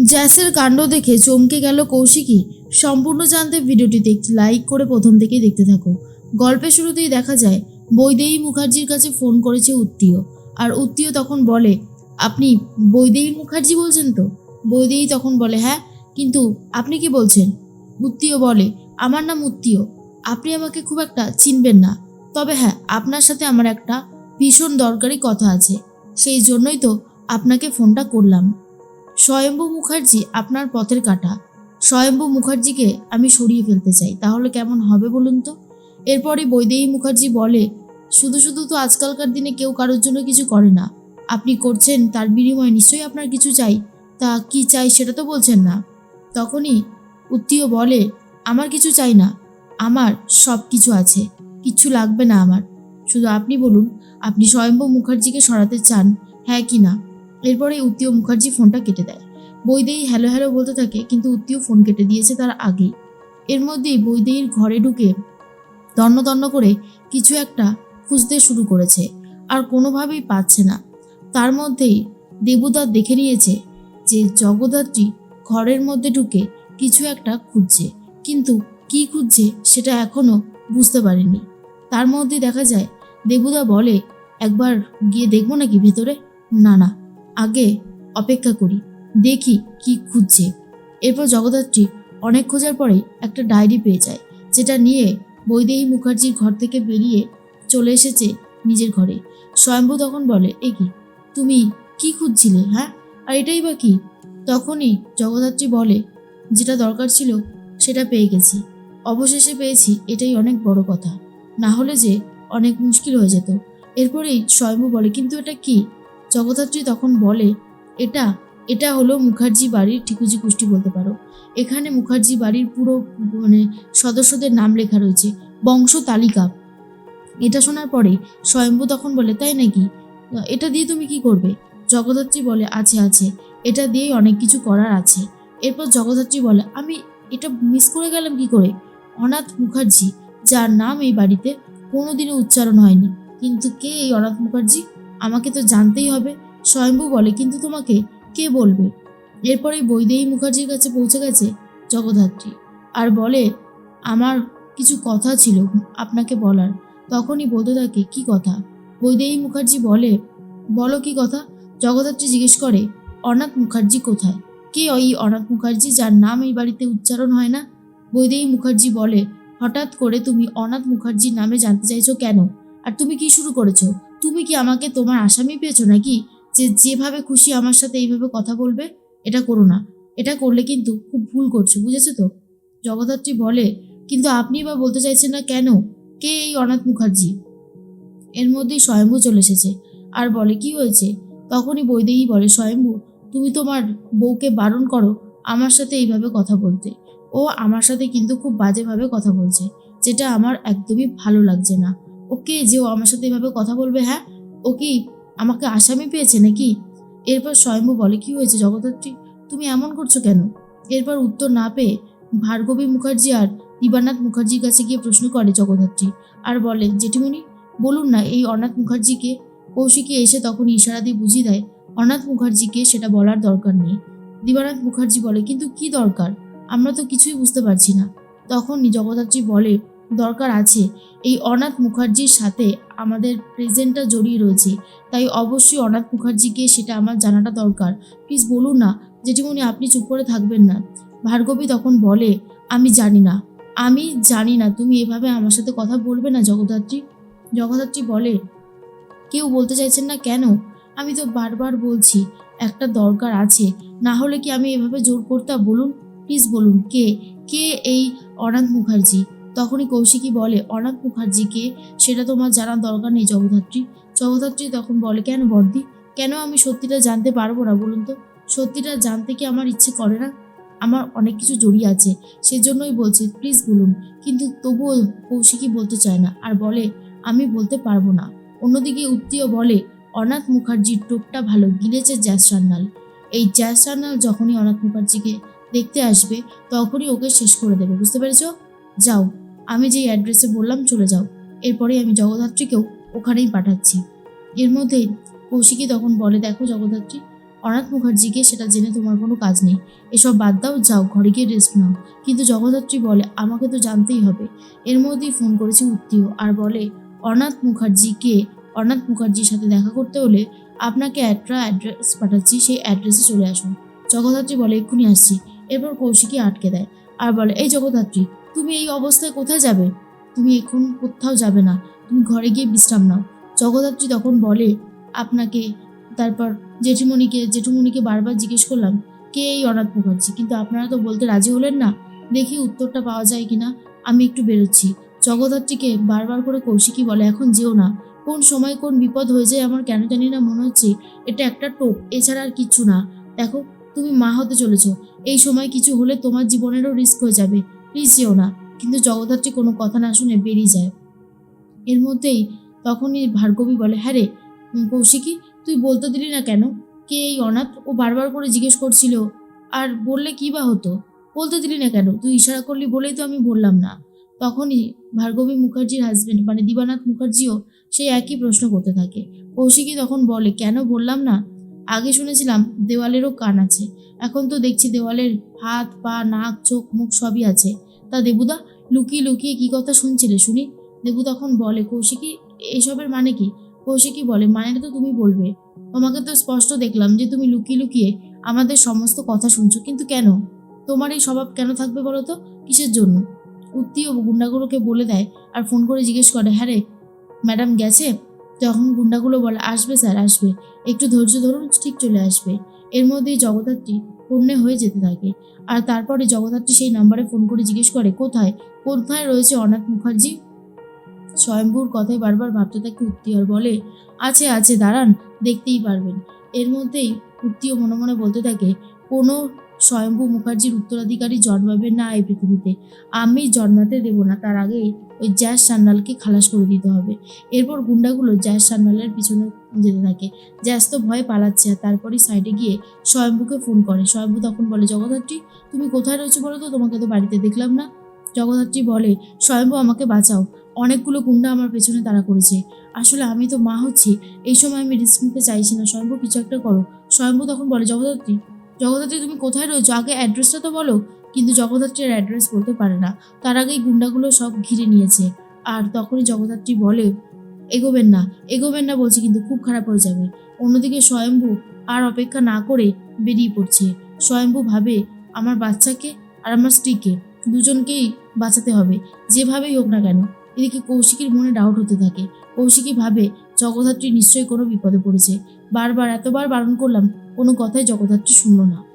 জ্যাসের কাণ্ড দেখে চমকে গেল কৌশিকী। সম্পূর্ণ জানতে ভিডিওটিতে একটি লাইক করে প্রথম থেকেই দেখতে থাকো। গল্পের শুরুতেই দেখা যায়, বৈদেহী মুখার্জির কাছে ফোন করেছে উত্তীয়। আর উত্তীয় তখন বলে, আপনি বৈদেহী মুখার্জি বলছেন তো? বৈদেহী তখন বলে হ্যাঁ কিন্তু আপনি কি বলছেন? উত্তীয় বলে, আমার নাম উত্তীয়। আপনি আমাকে খুব একটা চিনবেন না। তবে হ্যাঁ আপনার সাথে আমার একটা ভীষণ দরকারি কথা আছে। সেই জন্যই তো আপনাকে ফোনটা করলাম। স্বয়ম্ভু মুখার্জি আপনার পথের কাটা। স্বয়ম্ভু মুখার্জিকে আমি সরিয়ে ফেলতে চাই, তাহলে কেমন হবে বলুন তো? এরপরই বৈদেহী মুখার্জি বলে, শুধু শুধু তো আজকালকার দিনে কেউ কারোর জন্য কিছু করে না। আপনি করছেন, তার বিনিময়ে নিশ্চয়ই আপনার কিছু চাই। তা কি চাই সেটা তো বলছেন না। তখনই উত্তীয় বলে, আমার কিছু চাই না। আমার সব কিছু আছে। কিচ্ছু লাগবে না আমার। শুধু আপনি বলুন, আপনি স্বয়ম্ভু মুখার্জিকে সরাতে চান হ্যাঁ কি না? এরপরে উত্তীয় মুখার্জি ফোনটা কেটে দেয়। বৈদেহী হ্যালো হ্যালো বলতে থাকে, কিন্তু উত্তীয় ফোন কেটে দিয়েছে তার আগেই। এর মধ্যেই বৈদেহীর ঘরে ঢুকে তন্ন করে কিছু একটা খুঁজতে শুরু করেছে, আর কোনোভাবেই পাচ্ছে না। তার মধ্যেই দেবুদার দেখে নিয়েছে যে জগদ্ধাত্রী ঘরের মধ্যে ঢুকে কিছু একটা খুঁজছে, কিন্তু কি খুঁজছে সেটা এখনও বুঝতে পারেনি। তার মধ্যে দেখা যায়, দেবুদা বলে, একবার গিয়ে দেখব নাকি ভেতরে? না না। আগে অপেক্ষা করি, দেখি কি খুঁজছে। এরপর জগদ্ধাত্রী অনেক খোঁজার পরে একটা ডায়েরি পেয়ে যায়, যেটা নিয়ে বৈদেহী মুখার্জির ঘর থেকে বেরিয়ে চলে এসেছে নিজের ঘরে। স্বয়ম্ভু তখন বলে, এ কি? তুমি কি খুঁজছিলে হ্যাঁ? আর এটাই বা কি? তখনই জগদ্ধাত্রী বলে, যেটা দরকার ছিল, সেটা পেয়ে গেছি। অবশেষে পেয়েছি, এটাই অনেক বড় কথা। না হলে যে অনেক মুশকিল হয়ে যেত। এরপরেই স্বয়ম্ভু বলে, কিন্তু এটা কি? জগদ্ধাত্রী তখন বলে, এটা এটা হলো মুখার্জি বাড়ির ঠিকুজি কুষ্টি বলতে পারো। এখানে মুখার্জি বাড়ির পুরো মানে সদস্যদের নাম লেখা রয়েছে, বংশ তালিকা। এটা শোনার পরে স্বয়ম্ভু তখন বলে, তাই নাকি? এটা দিয়ে তুমি কি করবে? জগদ্ধাত্রী বলে, আছে আছে, এটা দিয়েই অনেক কিছু করার আছে। এরপর জগদ্ধাত্রী বলে, আমি এটা মিস করে গেলাম কি করে? অনাথ মুখার্জি, যার নাম এই বাড়িতে কোনোদিনও উচ্চারণ হয়নি। কিন্তু কে এই অনাথ মুখার্জি? আমাকে তো জানতেই হবে। স্বয়ম্ভু বলে, কিন্তু তোমাকে কে বলবে? এরপরেই বৈদেহী মুখার্জির কাছে পৌঁছে গেছে জগদ্ধাত্রী আর বলে, আমার কিছু কথা ছিল আপনাকে বলার। তখনই বলতে থাকে, কি কথা? বৈদেহী মুখার্জি বলে, বলো কি কথা? জগদ্ধাত্রী জিজ্ঞেস করে, অনাথ মুখার্জি কোথায়? কে ওই অনাথ মুখার্জি যার নাম এই বাড়িতে উচ্চারণ হয় না? বৈদেহী মুখার্জি বলে, হঠাৎ করে তুমি অনাথ মুখার্জির নামে জানতে চাইছো কেন? আর তুমি কি শুরু করেছ? তুমি কি আমাকে তোমার আসামি পেয়েছ নাকি? যে যেভাবে খুশি আমার সাথে এইভাবে কথা বলবে, এটা করো না। এটা করলে কিন্তু খুব ভুল করছ, বুঝেছ তো? জগদ্ধাত্রী বলে, কিন্তু আপনি বা বলতে চাইছেন না কেন? কে এই অনাথ মুখার্জি? এর মধ্যেই স্বয়ম্ভু চলে এসেছে। আর বলে, কি হয়েছে? তখনই বৈদেহী বলে, স্বয়ম্ভু, তুমি তোমার বউকে বারণ করো আমার সাথে এইভাবে কথা বলতে। ও আমার সাথে কিন্তু খুব বাজেভাবে কথা বলছে, যেটা আমার একদমই ভালো লাগছে না। ওকে যে ও আমার সাথে এভাবে কথা বলবে হ্যাঁ? ও কি আমাকে আসামি পেয়েছে নাকি? এরপর স্বয়ম্ভু বলে, কি হয়েছে জগদ্ধাত্রী? তুমি এমন করছ কেন? এরপর উত্তর না পেয়ে ভার্গবী মুখার্জি আর দিবানাথ মুখার্জির কাছে গিয়ে প্রশ্ন করে জগদ্ধাত্রী আর বলে, জেঠিমণি, বলুন না, এই অনাথ মুখার্জিকে কৌশিকী এসে তখন ইশারা দিয়ে বুঝিয়ে দেয়, অনাথ মুখার্জিকে সেটা বলার দরকার নেই। দিবানাথ মুখার্জি বলে, কিন্তু কি দরকার? আমরা তো কিছুই বুঝতে পারছি না। তখনই জগদ্ধাত্রী বলে দরকার আছে। এই অনাথ মুখার্জির সাথে আমাদের প্রেজেন্টটা জড়িয়ে রয়েছে। তাই অবশ্যই অনাথ মুখার্জিকে সেটা আমার জানাটা দরকার। প্লিজ বলুন না, জেঠিমণি আপনি চুপ করে থাকবেন না। ভার্গবী তখন বলে, আমি জানি না। আমি জানি না, তুমি এভাবে আমার সাথে কথা বলবে না, জগদ্ধাত্রী। জগদ্ধাত্রী বলে, কেউ বলতে চাইছেন না কেন? আমি তো বারবার বলছি, একটা দরকার আছে। না হলে কি আমি এভাবে জোর করতাম? বলুন প্লিজ বলুন, কে? কে এই অনাথ মুখার্জি? তখনই কৌশিকী বলে, অনাথ মুখার্জিকে সেটা তোমার জানার দরকার নেই জগদ্ধাত্রী। জগদ্ধাত্রী তখন বলে, কেন বর্দি? কেন আমি সত্যিটা জানতে পারব না বলুন তো? সত্যিটা জানতে কি আমার ইচ্ছে করে না? আমার অনেক কিছু জড়িয়ে আছে, সেজন্যই বলছি, প্লিজ বলুন। কিন্তু তবুও কৌশিকী বলতে চায় না আর বলে, আমি বলতে পারব না। অন্যদিকে উত্তীয় বলে, অনাথ মুখার্জির টোপটা ভালো, গিলেছে জ্যাস সান্যাল এই জ্যাস সান্যাল যখনই অনাথ মুখার্জিকে দেখতে আসবে, তখনই ওকে শেষ করে দেবে, বুঝতে পেরেছ? যাও। আমি যেই অ্যাড্রেসে বললাম, চলে যাও। এরপরে আমি জগদ্ধাত্রীকেও ওখানেই পাঠাচ্ছি। এর মধ্যেই কৌশিকী তখন বলে, দেখো জগদ্ধাত্রী, অনাথ মুখার্জিকে সেটা জেনে তোমার কোনো কাজ নেই। এসব বাদ দাও, যাও, ঘরে গিয়ে রেস্ট নাও। কিন্তু জগদ্ধাত্রী বলে, আমাকে তো জানতেই হবে। এর মধ্যেই ফোন করেছে উত্তীয় আর বলে, অনাথ মুখার্জিকে, অনাথ মুখার্জির সাথে দেখা করতে হলে আপনাকে একটা অ্যাড্রেস পাঠাচ্ছি, সেই অ্যাড্রেসে চলে আসুন। জগদ্ধাত্রী বলে, এক্ষুনি আসছি। এরপর কৌশিকী আটকে দেয় আর বলে, এই জগদ্ধাত্রী তুমি এই অবস্থায় কোথায় যাবে? তুমি এখন কোথাও যাবে না। তুমি ঘরে গিয়ে বিশ্রাম নাও। জগদ্ধাত্রী তখন বলে, আপনাকে তারপর জেঠিমণিকে, জেঠুমণিকে বারবার জিজ্ঞেস করলাম, কে এই অনাথ মুখার্জি? কিন্তু আপনারা তো বলতে রাজি হলেন না। দেখি উত্তরটা পাওয়া যায় কিনা। আমি একটু বেরোচ্ছি। জগদ্ধাত্রীকে বারবার করে কৌশিকী বলে, এখন যেও না। কোন সময় কোন বিপদ হয়ে যায় আমার কেন জানি না মনে হচ্ছে। এটা একটা টোপ, এছাড়া আর কিচ্ছু না। দেখো, তুমি মা হতে চলেছো। এই সময় কিছু হলে তোমার জীবনেরও রিস্ক হয়ে যাবে। প্লিজ যেও না, কিন্তু জগদ্ধাত্রী কোনো কথা না শুনে বেরিয়ে যায়। এর মধ্যেই তখনই ভার্গবী বলে হ্যাঁ রে কৌশিকী, তুই বলতে দিলি না কেন? কে এই অনাথ? ও বারবার করে জিজ্ঞেস করছিল। আর বললে কি বা হতো? বলতে দিলি না কেন? তুই ইশারা করলি বলেই তো আমি বললাম না। তখনই ভার্গবী মুখার্জির হাজবেন্ড মানে দিবানাথ মুখার্জিও সেই একই প্রশ্ন করতে থাকে। কৌশিকী তখন বলে, কেন বললাম না? আগে শুনেছিলাম দেওয়ালেরও কান আছে। এখন তো দেখছি দেওয়ালের হাত, পা, নাক, চোখ, মুখ সবই আছে। তা দেবুদা, লুকিয়ে লুকিয়ে কি কথা শুনছিলে শুনি? দেবু তখন বলে, কৌশিকী, এসবের মানে কি? কৌশিকী বলে মানেটা তো তুমি বলবে। তোমাকে তো স্পষ্ট দেখলাম যে তুমি লুকিয়ে লুকিয়ে আমাদের সমস্ত কথা শুনছো। কিন্তু কেন? তোমার এই স্বভাব কেন থাকবে বলো তো? কিসের জন্য? উত্তি ও গুন্ডাগুলোকে বলে দেয় আর ফোন করে জিজ্ঞেস করে হ্যাঁ রে, ম্যাডাম গেছে? তখন গুন্ডাগুলো বলে, আসবে স্যার, আসবে। একটু ধৈর্য ধরুন, ঠিক চলে আসবে। এর মধ্যেই জগদ্ধাত্রী পূর্ণে হয়ে যেতে থাকে। আর তারপরে জগদ্ধাত্রী সেই নাম্বারে ফোন করে জিজ্ঞেস করে, কোথায়? কোথায় রয়েছে অনাথ মুখার্জি? স্বয়ম্ভুর কথাই বারবার ভাবতে থাকে উত্তি আর বলে, আছে আছে, দাঁড়ান, দেখতেই পারবেন। এর মধ্যেই উত্তিও মনে মনে বলতে থাকে, কোনো স্বয়ম্ভু মুখার্জির উত্তরাধিকারী জন্মাবে না এই পৃথিবীতে। আমি জন্মাতে দেব না, তার আগেই ওই জ্যাস সান্যালকে খালাস করে দিতে হবে। এরপর গুন্ডাগুলো জ্যাস সান্যালের পিছনে যেতে থাকে। জ্যাস তো ভয় পালাচ্ছে আর তারপরই সাইডে গিয়ে স্বয়ম্ভুকে ফোন করে। স্বয়ম্ভু তখন বলে, জগদ্ধাত্রী, তুমি কোথায় রয়েছো বলো তো? তোমাকে তো বাড়িতে দেখলাম না। জগদ্ধাত্রী বলে, স্বয়ম্ভু, আমাকে বাঁচাও। অনেকগুলো গুন্ডা আমার পেছনে তাড়া করেছে। আসলে আমি তো মা হচ্ছি। এই সময় আমি রিস্ক নিতে চাইছি না। স্বয়ম্ভু, কিছু একটা করো। স্বয়ম্ভু তখন বলে, জগদ্ধাত্রী জগদ্ধাত্রী, তুমি কোথায় রয়েছো? আগে অ্যাড্রেসটা তো বলো। কিন্তু জগদ্ধাত্রীর অ্যাড্রেস বলতে পারে না। তার আগেই গুন্ডাগুলো সব ঘিরে নিয়েছে। আর তখনই জগদ্ধাত্রী বলে, এগোবেন না এগোবেন না বলছি, কিন্তু খুব খারাপ হয়ে যাবে। অন্যদিকে স্বয়ম্ভু আর অপেক্ষা না করে বেরিয়ে পড়ছে। স্বয়ম্ভু ভাবে, আমার বাচ্চাকে আর আমার স্ত্রীকে দুজনকেই বাঁচাতে হবে, যেভাবেই হোক না কেন। এদিকে কৌশিকীর মনে ডাউট হতে থাকে। কৌশিকী ভাবে জগদ্ধাত্রী নিশ্চয়ই কোনো বিপদে পড়েছে। বারবার এতবার বারণ করলাম কোনো কথাই জগদ্ধাত্রী শুনল না।